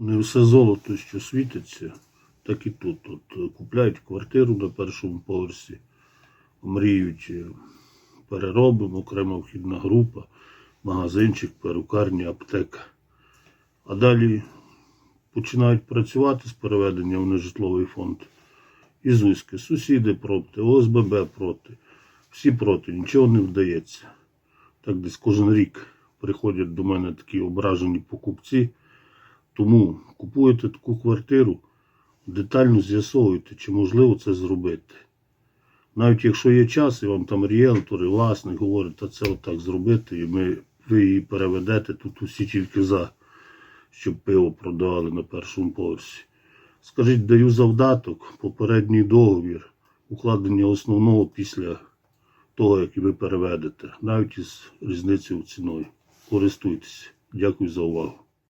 Не все золото, що світиться, так і тут. От, е, купляють квартиру на першому поверсі, мріють переробимо, окрема вхідна група, магазинчик, перукарня, аптека. А далі починають працювати з переведенням в нежитловий фонд. І зузьки, сусіди проти, ОСББ проти. Всі проти, нічого не вдається. Так десь кожен рік приходять до мене такі ображені покупці. Тому купуєте таку квартиру, детально з'ясовуйте, чи можливо це зробити. Навіть якщо є час, і вам там ріелтор, і власник говорить, та це отак зробити, і ми, ви її переведете, тут усі тільки за, щоб пиво продавали на першому поверсі. Скажіть, даю завдаток, попередній договір, укладення основного після того, як ви переведете, навіть із різницею ціною. Користуйтесь. Дякую за увагу.